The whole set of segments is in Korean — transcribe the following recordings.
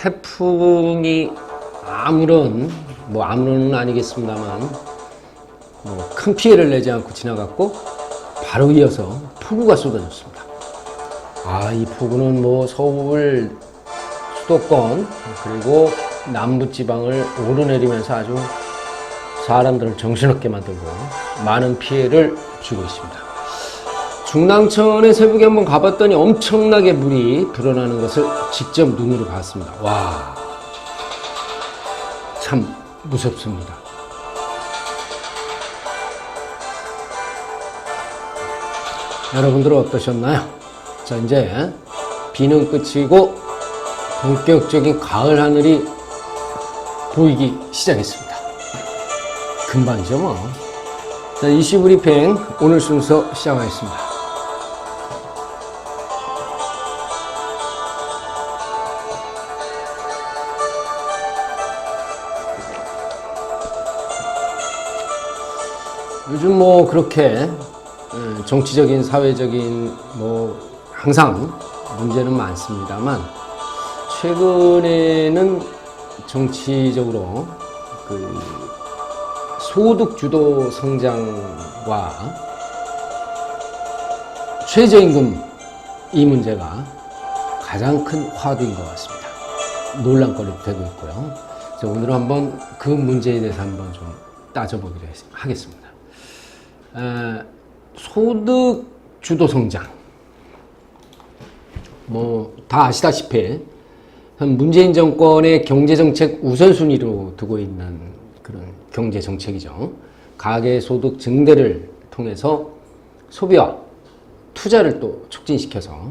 태풍이 아무런 뭐 아무런은 아니겠습니다만 뭐 큰 피해를 내지 않고 지나갔고 바로 이어서 폭우가 쏟아졌습니다. 아, 이 폭우는 뭐 서울 수도권 그리고 남부 지방을 오르내리면서 아주 사람들을 정신없게 만들고 많은 피해를 주고 있습니다. 중랑천의 새벽에 한번 가봤더니 엄청나게 물이 불어나는 것을 직접 눈으로 봤습니다. 와, 참 무섭습니다. 여러분들은 어떠셨나요? 자, 이제 비는 끝이고 본격적인 가을 하늘이 보이기 시작했습니다. 금방이죠, 뭐. 자, 이슈 브리핑 오늘 순서 시작하겠습니다. 요즘 뭐 그렇게 예, 정치적인 사회적인 뭐 항상 문제는 많습니다만 최근에는 정치적으로 그 소득 주도 성장과 최저임금 이 문제가 가장 큰 화두인 것 같습니다. 논란거리도 되고 있고요. 오늘은 한번 그 문제에 대해서 한번 좀 따져보기로 했- 하겠습니다. 에, 소득 주도 성장. 뭐, 다 아시다시피, 현 문재인 정권의 경제정책 우선순위로 두고 있는 그런 경제정책이죠. 가계소득 증대를 통해서 소비와 투자를 또 촉진시켜서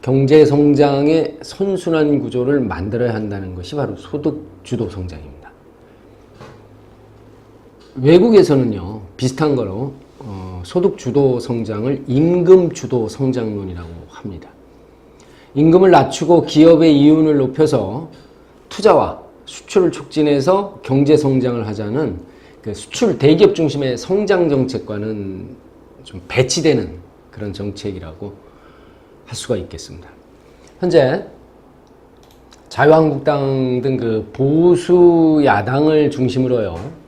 경제 성장의 선순환 구조를 만들어야 한다는 것이 바로 소득 주도 성장입니다. 외국에서는요 비슷한 거로 어, 소득 주도 성장을 임금 주도 성장론이라고 합니다. 임금을 낮추고 기업의 이윤을 높여서 투자와 수출을 촉진해서 경제 성장을 하자는 그 수출 대기업 중심의 성장 정책과는 좀 배치되는 그런 정책이라고 할 수가 있겠습니다. 현재 자유한국당 등 그 보수 야당을 중심으로요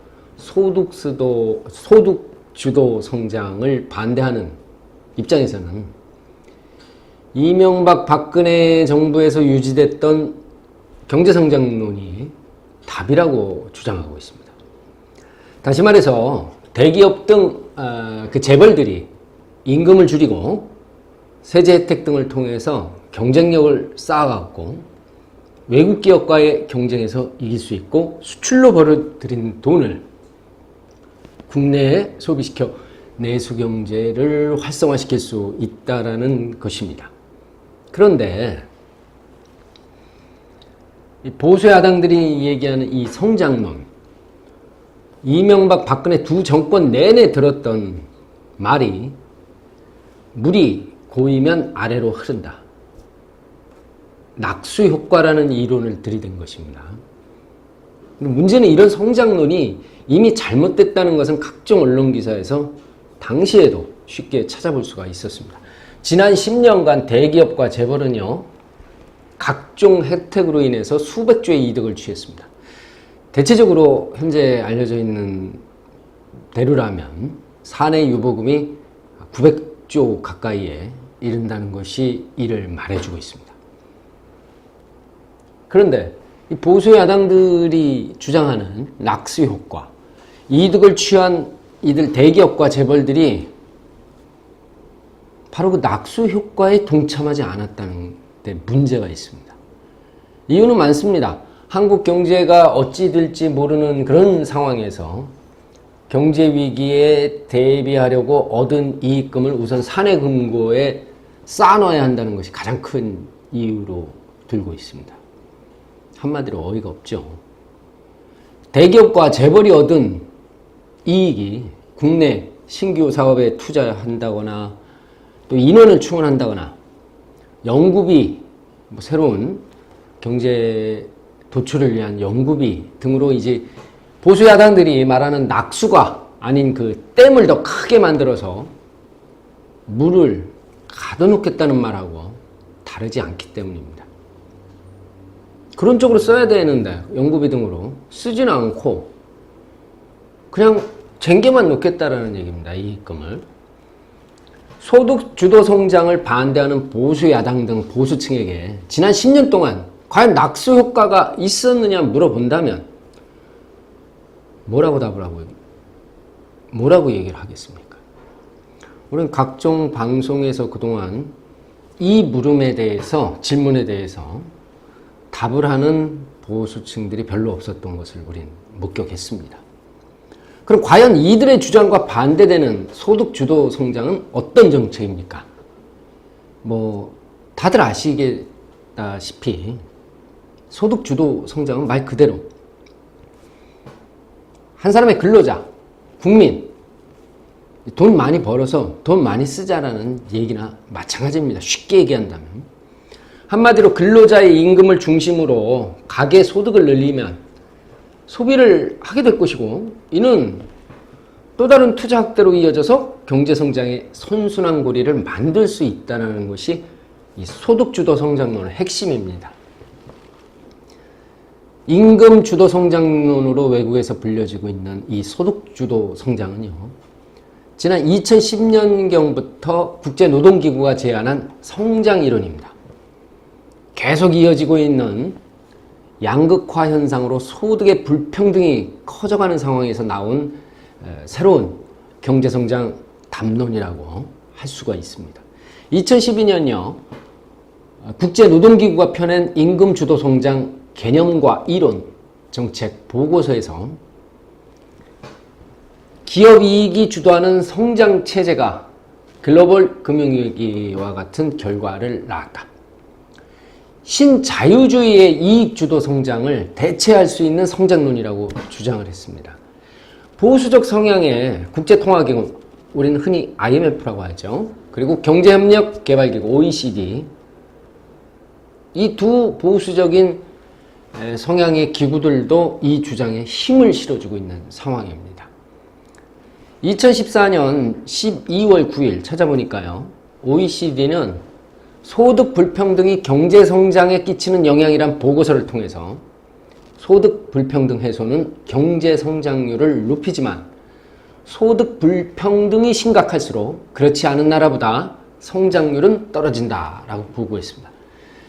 소득 수도 소득 주도 성장을 반대하는 입장에서는 이명박 박근혜 정부에서 유지됐던 경제 성장론이 답이라고 주장하고 있습니다. 다시 말해서 대기업 등그 재벌들이 임금을 줄이고 세제 혜택 등을 통해서 경쟁력을 쌓아갔고 외국 기업과의 경쟁에서 이길 수 있고 수출로 벌어들인 돈을 국내에 소비시켜 내수 경제를 활성화시킬 수 있다라는 것입니다. 그런데 이 보수 야당들이 얘기하는 이 성장론, 이명박 박근혜 두 정권 내내 들었던 말이 물이 고이면 아래로 흐른다. 낙수 효과라는 이론을 들이댄 것입니다. 문제는 이런 성장론이 이미 잘못됐다는 것은 각종 언론 기사에서 당시에도 쉽게 찾아볼 수가 있었습니다. 지난 10년간 대기업과 재벌은요, 각종 혜택으로 인해서 수백 조의 이득을 취했습니다. 대체적으로 현재 알려져 있는 대로라면 사내 유보금이 900조 가까이에 이른다는 것이 이를 말해주고 있습니다. 그런데 이 보수 야당들이 주장하는 락스 효과, 이득을 취한 이들 대기업과 재벌들이 바로 그 낙수 효과에 동참하지 않았다는 데 문제가 있습니다. 이유는 많습니다. 한국 경제가 어찌 될지 모르는 그런 상황에서 경제 위기에 대비하려고 얻은 이익금을 우선 사내 금고에 쌓아놔야 한다는 것이 가장 큰 이유로 들고 있습니다. 한마디로 어이가 없죠. 대기업과 재벌이 얻은 이익이 국내 신규 사업에 투자한다거나 또 인원을 충원한다거나 연구비, 뭐 새로운 경제 도출을 위한 연구비 등으로 이제 보수 야당들이 말하는 낙수가 아닌 그 댐을 더 크게 만들어서 물을 가둬놓겠다는 말하고 다르지 않기 때문입니다. 그런 쪽으로 써야 되는데 연구비 등으로 쓰지는 않고 그냥 쟁개만 놓겠다라는 얘기입니다. 이익금을. 소득 주도 성장을 반대하는 보수 야당 등 보수층에게 지난 10년 동안 과연 낙수 효과가 있었느냐 물어본다면 뭐라고 답을 하고 뭐라고 얘기를 하겠습니까? 우리는 각종 방송에서 그동안 이 물음에 대해서 질문에 대해서 답을 하는 보수층들이 별로 없었던 것을 우린 목격했습니다. 그럼 과연 이들의 주장과 반대되는 소득 주도 성장은 어떤 정책입니까? 뭐 다들 아시겠다시피 소득 주도 성장은 말 그대로 한 사람의 근로자, 국민 돈 많이 벌어서 돈 많이 쓰자라는 얘기나 마찬가지입니다. 쉽게 얘기한다면 한마디로 근로자의 임금을 중심으로 가계 소득을 늘리면 소비를 하게 될 것이고 이는 또 다른 투자 확대로 이어져서 경제 성장의 선순환 고리를 만들 수 있다는 것이 이 소득 주도 성장론의 핵심입니다. 임금 주도 성장론으로 외국에서 불려지고 있는 이 소득 주도 성장은요. 지난 2010년경부터 국제노동기구가 제안한 성장 이론입니다. 계속 이어지고 있는 양극화 현상으로 소득의 불평등이 커져가는 상황에서 나온 새로운 경제성장 담론이라고 할 수가 있습니다. 2012년요, 국제노동기구가 펴낸 임금 주도 성장 개념과 이론 정책 보고서에서 기업 이익이 주도하는 성장 체제가 글로벌 금융위기와 같은 결과를 낳았다. 신자유주의의 이익 주도 성장을 대체할 수 있는 성장론이라고 주장을 했습니다. 보수적 성향의 국제통화기금, 우리는 흔히 IMF라고 하죠. 그리고 경제협력개발기구 OECD, 이 두 보수적인 성향의 기구들도 이 주장에 힘을 실어주고 있는 상황입니다. 2014년 12월 9일 찾아보니까요. OECD는 소득 불평등이 경제 성장에 끼치는 영향이란 보고서를 통해서 소득 불평등 해소는 경제 성장률을 높이지만 소득 불평등이 심각할수록 그렇지 않은 나라보다 성장률은 떨어진다라고 보고했습니다.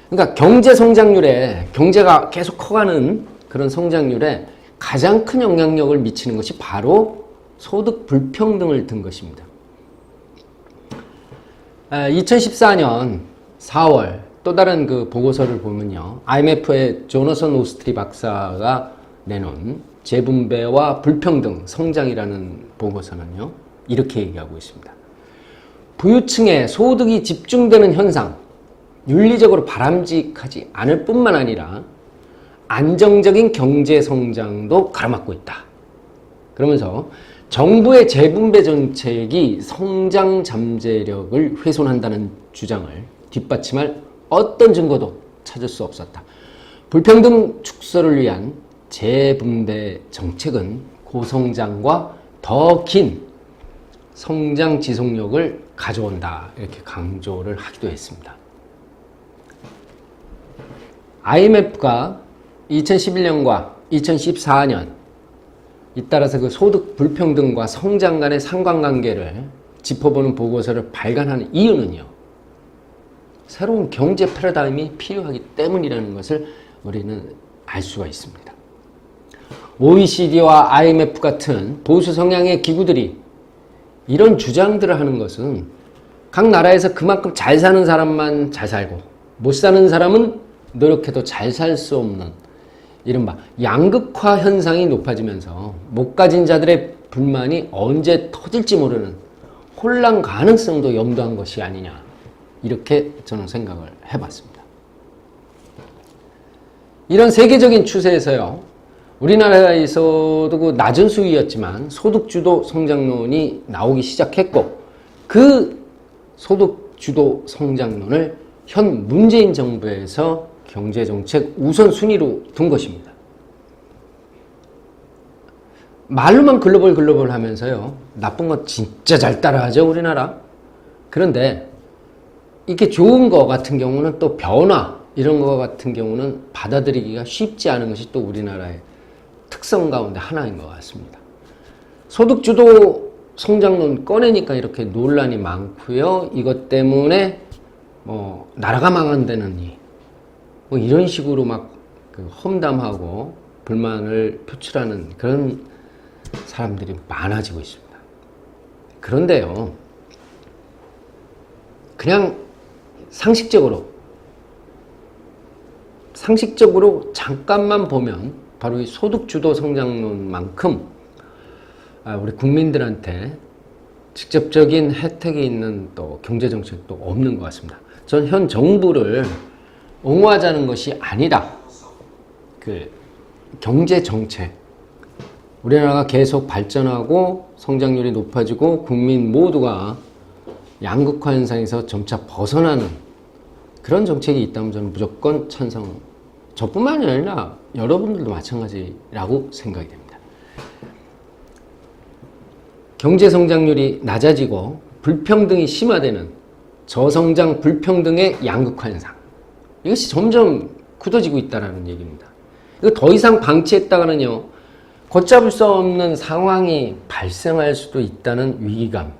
그러니까 경제 성장률에 경제가 계속 커가는 그런 성장률에 가장 큰 영향력을 미치는 것이 바로 소득 불평등을 든 것입니다. 2014년 4월 또 다른 그 보고서를 보면요. IMF의 조너선 오스트리 박사가 내놓은 재분배와 불평등 성장이라는 보고서는요. 이렇게 얘기하고 있습니다. 부유층의 소득이 집중되는 현상, 윤리적으로 바람직하지 않을 뿐만 아니라 안정적인 경제 성장도 가로막고 있다. 그러면서 정부의 재분배 정책이 성장 잠재력을 훼손한다는 주장을 뒷받침할 어떤 증거도 찾을 수 없었다. 불평등 축소를 위한 재분배 정책은 고성장과 더 긴 성장 지속력을 가져온다. 이렇게 강조를 하기도 했습니다. IMF가 2011년과 2014년 잇따라서 그 소득 불평등과 성장 간의 상관관계를 짚어보는 보고서를 발간하는 이유는요. 새로운 경제 패러다임이 필요하기 때문이라는 것을 우리는 알 수가 있습니다. OECD와 IMF 같은 보수 성향의 기구들이 이런 주장들을 하는 것은 각 나라에서 그만큼 잘 사는 사람만 잘 살고 못 사는 사람은 노력해도 잘 살 수 없는 이른바 양극화 현상이 높아지면서 못 가진 자들의 불만이 언제 터질지 모르는 혼란 가능성도 염두한 것이 아니냐 이렇게 저는 생각을 해봤습니다. 이런 세계적인 추세에서요 우리나라에서도 그 낮은 수위였지만 소득주도 성장론이 나오기 시작했고 그 소득주도 성장론을 현 문재인 정부에서 경제정책 우선순위로 둔 것입니다. 말로만 글로벌 글로벌 하면서요. 나쁜 건 진짜 잘 따라하죠, 우리나라. 그런데 이렇게 좋은 거 같은 경우는 또 변화, 이런 거 같은 경우는 받아들이기가 쉽지 않은 것이 또 우리나라의 특성 가운데 하나인 것 같습니다. 소득주도 성장론 꺼내니까 이렇게 논란이 많고요. 이것 때문에 뭐 나라가 망한다느니 뭐 이런 식으로 막그 험담하고 불만을 표출하는 그런 사람들이 많아지고 있습니다. 그런데요, 그냥 상식적으로 상식적으로 잠깐만 보면 바로 이 소득 주도 성장론만큼 아, 우리 국민들한테 직접적인 혜택이 있는 또 경제 정책도 없는 것 같습니다. 전 현 정부를 옹호하자는 것이 아니라 그 경제 정책 우리나라가 계속 발전하고 성장률이 높아지고 국민 모두가 양극화 현상에서 점차 벗어나는 그런 정책이 있다면 저는 무조건 찬성. 저뿐만이 아니라 여러분들도 마찬가지라고 생각이 됩니다. 경제 성장률이 낮아지고 불평등이 심화되는 저성장 불평등의 양극화 현상. 이것이 점점 굳어지고 있다는 얘기입니다. 이거 더 이상 방치했다가는요, 걷잡을 수 없는 상황이 발생할 수도 있다는 위기감.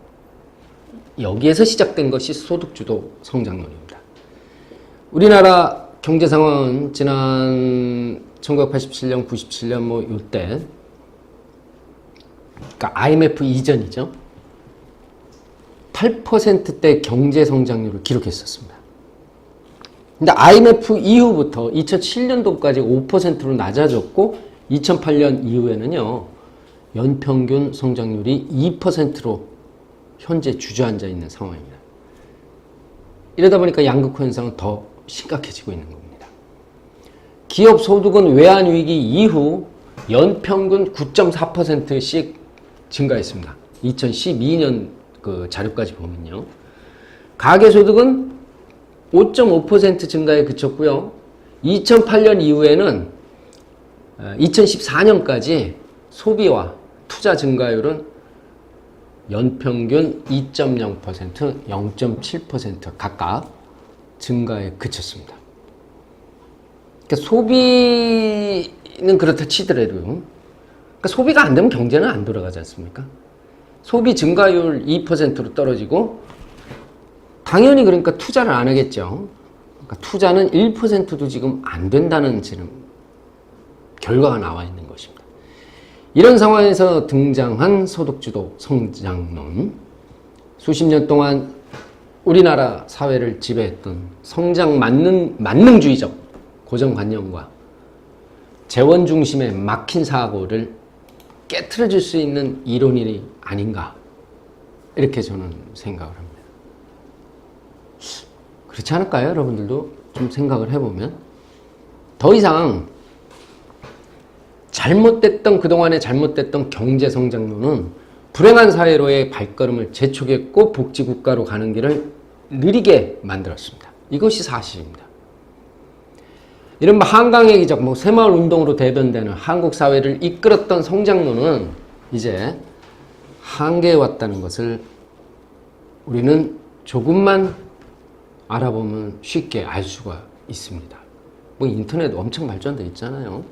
여기에서 시작된 것이 소득주도 성장론입니다. 우리나라 경제 상황은 지난 1987년, 97년 뭐 이때 그러니까 IMF 이전이죠. 8%대 경제 성장률을 기록했었습니다. 근데 IMF 이후부터 2007년도까지 5%로 낮아졌고 2008년 이후에는요. 연평균 성장률이 2%로 현재 주저앉아 있는 상황입니다. 이러다 보니까 양극화 현상은 더 심각해지고 있는 겁니다. 기업 소득은 외환 위기 이후 연평균 9.4%씩 증가했습니다. 2012년 그 자료까지 보면요. 가계 소득은 5.5% 증가에 그쳤고요. 2008년 이후에는 2014년까지 소비와 투자 증가율은 연평균 2.0%, 0.7% 각각 증가에 그쳤습니다. 그러니까 소비는 그렇다 치더라도 그러니까 소비가 안 되면 경제는 안 돌아가지 않습니까? 소비 증가율 2%로 떨어지고 당연히 그러니까 투자를 안 하겠죠. 그러니까 투자는 1%도 지금 안 된다는 지금 결과가 나와 있는 것입니다. 이런 상황에서 등장한 소득주도 성장론. 수십 년 동안 우리나라 사회를 지배했던 성장 만능, 만능주의적 고정관념과 재원 중심의 막힌 사고를 깨트려줄 수 있는 이론이 아닌가. 이렇게 저는 생각을 합니다. 그렇지 않을까요? 여러분들도 좀 생각을 해보면. 더 이상 잘못됐던 그동안의 잘못됐던 경제 성장론은 불행한 사회로의 발걸음을 재촉했고 복지국가로 가는 길을 느리게 만들었습니다. 이것이 사실입니다. 이른바 한강의 기적, 뭐 새마을 운동으로 대변되는 한국 사회를 이끌었던 성장론은 이제 한계에 왔다는 것을 우리는 조금만 알아보면 쉽게 알 수가 있습니다. 뭐 인터넷 엄청 발전돼 있잖아요.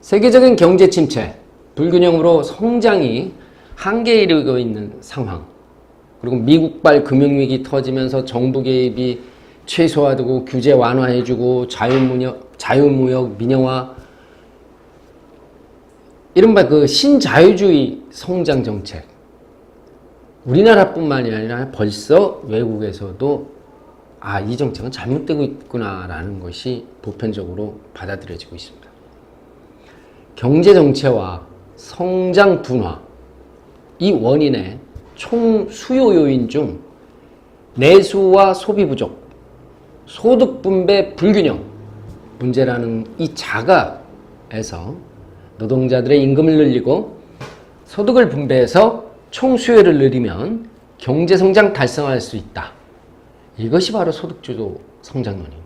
세계적인 경제 침체, 불균형으로 성장이 한계에 이르고 있는 상황. 그리고 미국발 금융위기 터지면서 정부 개입이 최소화되고 규제 완화해주고 자유무역, 자유무역 민영화 이른바 그 신자유주의 성장 정책. 우리나라뿐만이 아니라 벌써 외국에서도 아, 이 정책은 잘못되고 있구나라는 것이 보편적으로 받아들여지고 있습니다. 경제 정체와 성장 둔화 이 원인의 총 수요 요인 중 내수와 소비 부족, 소득 분배 불균형 문제라는 이 자가에서 노동자들의 임금을 늘리고 소득을 분배해서 총 수요를 늘리면 경제 성장 달성할 수 있다. 이것이 바로 소득주도 성장론입니다.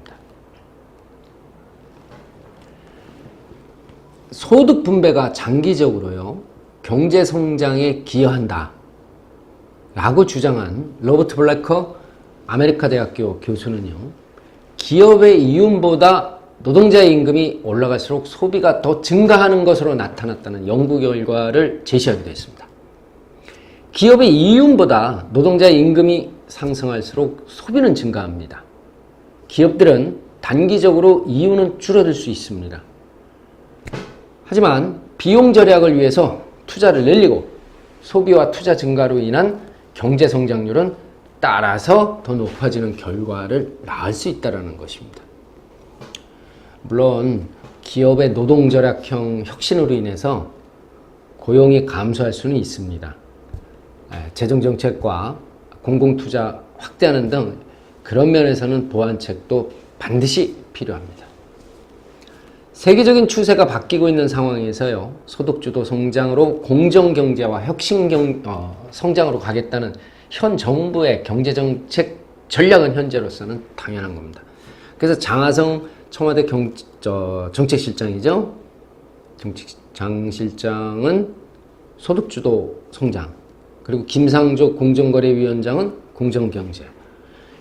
소득 분배가 장기적으로요, 경제 성장에 기여한다. 라고 주장한 로버트 블래커 아메리카 대학교 교수는요, 기업의 이윤보다 노동자의 임금이 올라갈수록 소비가 더 증가하는 것으로 나타났다는 연구 결과를 제시하기도 했습니다. 기업의 이윤보다 노동자의 임금이 상승할수록 소비는 증가합니다. 기업들은 단기적으로 이윤은 줄어들 수 있습니다. 하지만 비용 절약을 위해서 투자를 늘리고 소비와 투자 증가로 인한 경제 성장률은 따라서 더 높아지는 결과를 낳을 수 있다는 것입니다. 물론 기업의 노동 절약형 혁신으로 인해서 고용이 감소할 수는 있습니다. 예, 재정 정책과 공공 투자 확대하는 등 그런 면에서는 보완책도 반드시 필요합니다. 세계적인 추세가 바뀌고 있는 상황에서요, 소득주도 성장으로 공정경제와 혁신경, 어, 성장으로 가겠다는 현 정부의 경제정책 전략은 현재로서는 당연한 겁니다. 그래서 장하성 청와대 경, 저, 정책실장이죠. 정책 장 실장은 소득주도 성장, 그리고 김상조 공정거래위원장은 공정경제,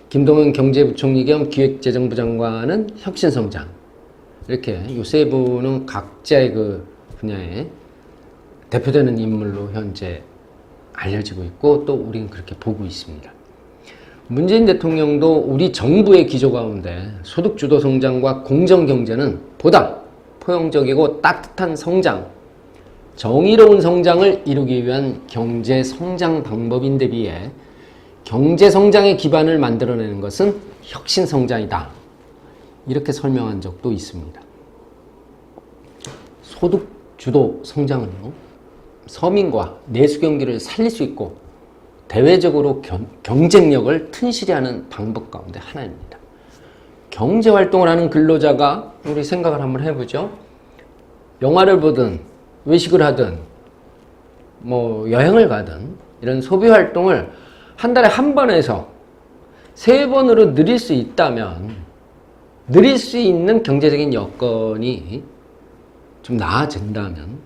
김동연 경제부총리 겸 기획재정부 장관은 혁신성장, 이렇게 이세 분은 각자의 그 분야에 대표되는 인물로 현재 알려지고 있고 또 우리는 그렇게 보고 있습니다. 문재인 대통령도 우리 정부의 기조 가운데 소득 주도 성장과 공정 경제는 보다 포용적이고 따뜻한 성장, 정의로운 성장을 이루기 위한 경제 성장 방법인데 비해 경제 성장의 기반을 만들어내는 것은 혁신 성장이다. 이렇게 설명한 적도 있습니다. 소득 주도 성장은요, 서민과 내수 경기를 살릴 수 있고 대외적으로 경, 경쟁력을 튼실히 하는 방법 가운데 하나입니다. 경제 활동을 하는 근로자가 우리 생각을 한번 해보죠. 영화를 보든 외식을 하든 뭐 여행을 가든 이런 소비 활동을 한 달에 한번 해서 세 번으로 늘릴 수 있다면 늘릴 수 있는 경제적인 여건이 좀 나아진다면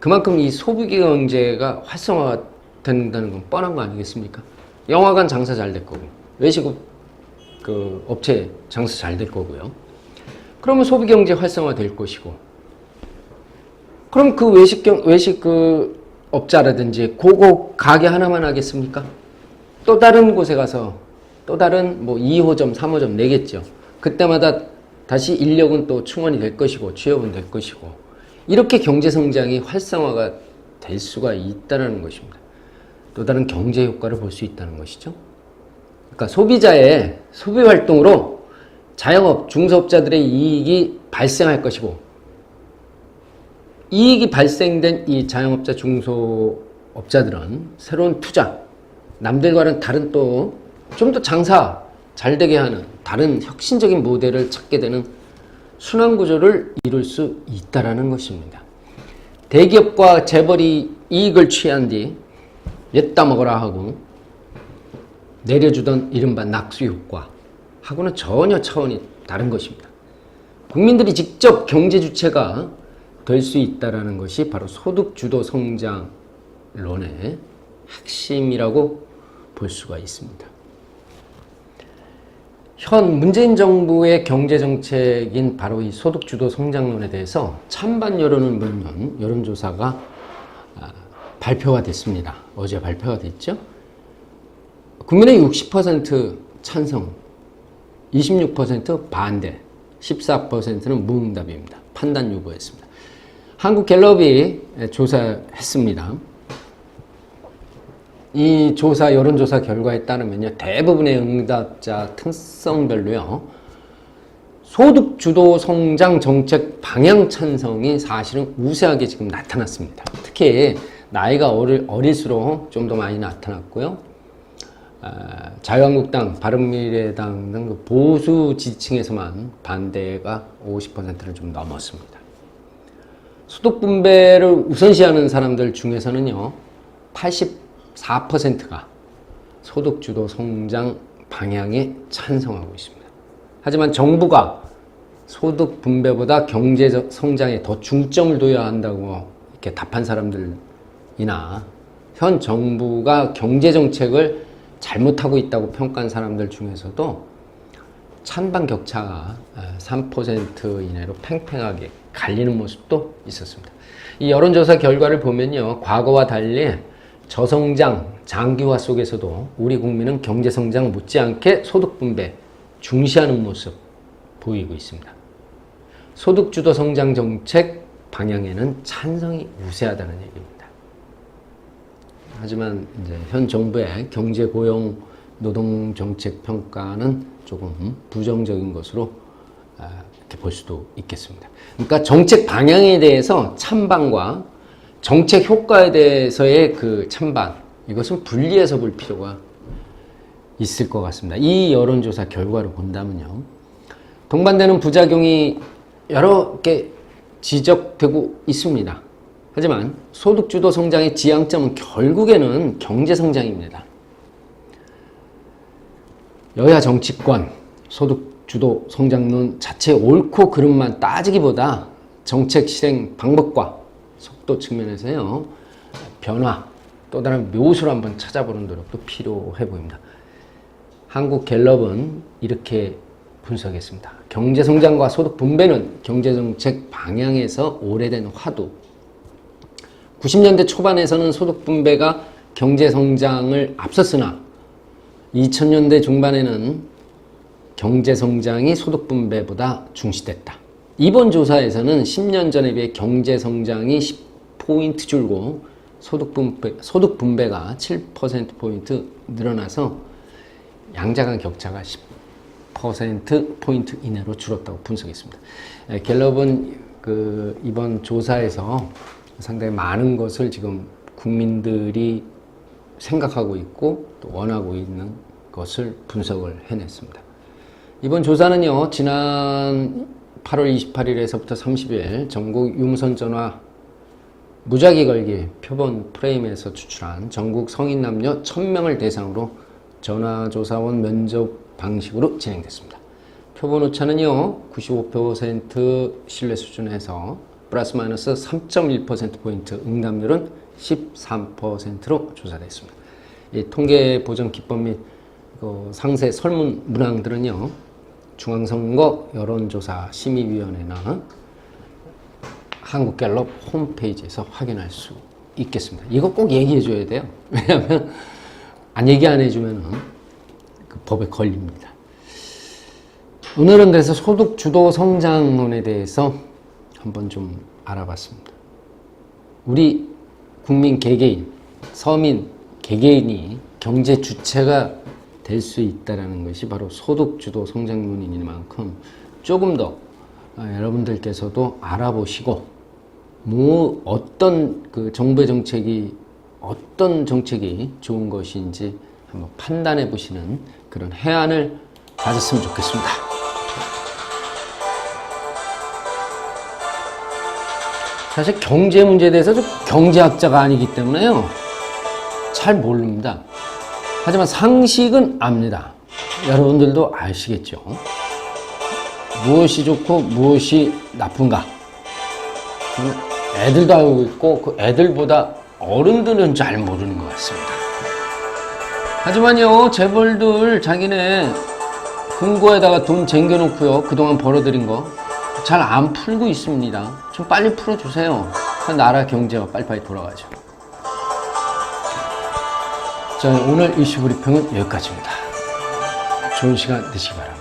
그만큼 이 소비 경제가 활성화가 된다는 건 뻔한 거 아니겠습니까? 영화관 장사 잘 될 거고 외식업 그 업체 장사 잘 될 거고요. 그러면 소비 경제 활성화 될 것이고 그럼 그 외식 경 외식 그 업자라든지 고거 가게 하나만 하겠습니까? 또 다른 곳에 가서 또 다른 뭐 2호점, 3호점 내겠죠. 그때마다 다시 인력은 또 충원이 될 것이고 취업은 될 것이고 이렇게 경제 성장이 활성화가 될 수가 있다는 것입니다. 또 다른 경제 효과를 볼 수 있다는 것이죠. 그러니까 소비자의 소비 활동으로 자영업, 중소업자들의 이익이 발생할 것이고 이익이 발생된 이 자영업자, 중소업자들은 새로운 투자, 남들과는 다른 또 좀 더 장사 잘 되게 하는 다른 혁신적인 모델을 찾게 되는 순환 구조를 이룰 수 있다라는 것입니다. 대기업과 재벌이 이익을 취한 뒤 엿다 먹어라 하고 내려주던 이른바 낙수 효과 하고는 전혀 차원이 다른 것입니다. 국민들이 직접 경제 주체가 될 수 있다라는 것이 바로 소득 주도 성장론의 핵심이라고 볼 수가 있습니다. 현 문재인 정부의 경제 정책인 바로 이 소득 주도 성장론에 대해서 찬반 여론을 묻는 여론조사가 아, 발표가 됐습니다. 어제 발표가 됐죠. 국민의 60% 찬성, 26% 반대, 14%는 무응답입니다. 판단 유보했습니다. 한국갤럽이 조사했습니다. 이 조사 여론조사 결과에 따르면요 대부분의 응답자 특성별로요 소득 주도 성장 정책 방향 찬성이 사실은 우세하게 지금 나타났습니다. 특히 나이가 어릴, 어릴수록 좀 더 많이 나타났고요. 아, 자유한국당, 바른미래당 등그 보수 지층에서만 반대가 50%를 좀 넘었습니다. 소득 분배를 우선시하는 사람들 중에서는요, 84%가 소득 주도 성장 방향에 찬성하고 있습니다. 하지만 정부가 소득 분배보다 경제적 성장에 더 중점을 둬야 한다고 이렇게 답한 사람들이나 현 정부가 경제 정책을 잘못하고 있다고 평가한 사람들 중에서도 찬반 격차가 3% 이내로 팽팽하게 갈리는 모습도 있었습니다. 이 여론조사 결과를 보면요. 과거와 달리 저성장, 장기화 속에서도 우리 국민은 경제성장 못지않게 소득분배 중시하는 모습 보이고 있습니다. 소득주도 성장 정책 방향에는 찬성이 우세하다는 얘기입니다. 하지만 이제 현 정부의 경제 고용 노동 정책 평가는 조금 부정적인 것으로 아, 이렇게 볼 수도 있겠습니다. 그러니까 정책 방향에 대해서 찬반과 정책 효과에 대해서의 그 찬반 이것은 분리해서 볼 필요가 있을 것 같습니다. 이 여론조사 결과를 본다면요. 동반되는 부작용이 여러 개 지적되고 있습니다. 하지만 소득주도 성장의 지향점은 결국에는 경제성장입니다. 여야 정치권 소득주도 성장론 자체 옳고 그름만 따지기보다 정책 실행 방법과 속도 측면에서요 변화 또 다른 묘수를 한번 찾아보는 노력도 필요해 보입니다. 한국 갤럽은 이렇게 분석했습니다. 경제 성장과 소득 분배는 경제 정책 방향에서 오래된 화두. 90년대 초반에서는 소득 분배가 경제 성장을 앞섰으나 2000년대 중반에는 경제 성장이 소득 분배보다 중시됐다. 이번 조사에서는 10년 전에 비해 경제 성장이 10포인트 줄고 소득 분배, 소득 분배가 7%포인트 늘어나서 양자 간 격차가 10% 포인트 이내로 줄었다고 분석했습니다. 에, 갤럽은 그 이번 조사에서 상당히 많은 것을 지금 국민들이 생각하고 있고 또 원하고 있는 것을 분석을 해냈습니다. 이번 조사는요, 지난 8월 28일에서부터 30일 전국 유무선 전화 무작위 걸기 표본 프레임에서 추출한 전국 성인 남녀 1000명을 대상으로 전화조사원 면접 방식으로 진행됐습니다. 표본 오차는요, 95% 신뢰 수준에서 플러스 마이너스 3.1%포인트, 응답률은 13%로 조사됐습니다. 이 통계 보정 기법 및 그 상세 설문 문항들은요, 중앙선거 여론조사 심의위원회나 한국갤럽 홈페이지에서 확인할 수 있겠습니다. 이거 꼭 얘기해 줘야 돼요. 왜냐하면 안 얘기 안 해주면 그 법에 걸립니다. 오늘은 그래서 소득 주도 성장론에 대해서 한번 좀 알아봤습니다. 우리 국민 개개인, 서민 개개인이 경제 주체가 될 수 있다라는 것이 바로 소득 주도 성장론이니만큼 조금 더 아, 여러분들께서도 알아보시고 뭐 어떤 그 정부의 정책이 어떤 정책이 좋은 것인지 한번 판단해 보시는 그런 해안을 가졌으면 좋겠습니다. 사실 경제 문제에 대해서 좀 경제학자가 아니기 때문에요. 잘 모릅니다. 하지만 상식은 압니다. 여러분들도 아시겠죠? 무엇이 좋고 무엇이 나쁜가? 애들도 알고 있고 그 애들보다 어른들은 잘 모르는 것 같습니다. 하지만요, 재벌들 자기네 금고에다가 돈 쟁겨놓고요, 그동안 벌어들인 거 잘 안 풀고 있습니다. 좀 빨리 풀어주세요. 나라 경제가 빨리빨리 돌아가죠. 자, 오늘 이슈 브리핑은 여기까지입니다. 좋은 시간 되시기 바랍니다.